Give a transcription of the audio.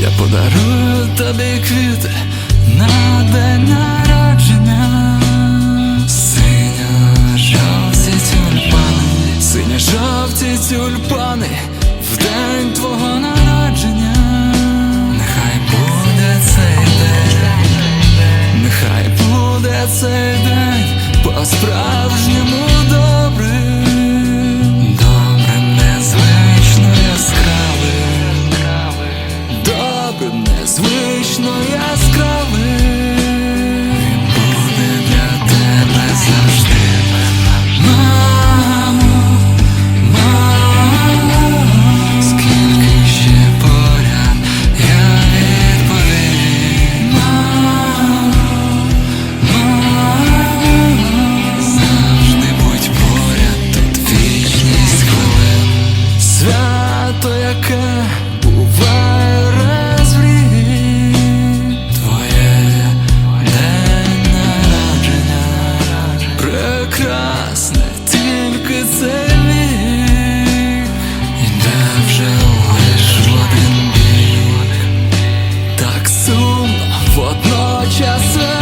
Я подарую тобі квіти на день народження. Синя жовті тюльпани, синя жовті тюльпани в день твого народження. Нехай буде цей день, нехай буде цей день по-справжньому незвично яскравим сумно, водночас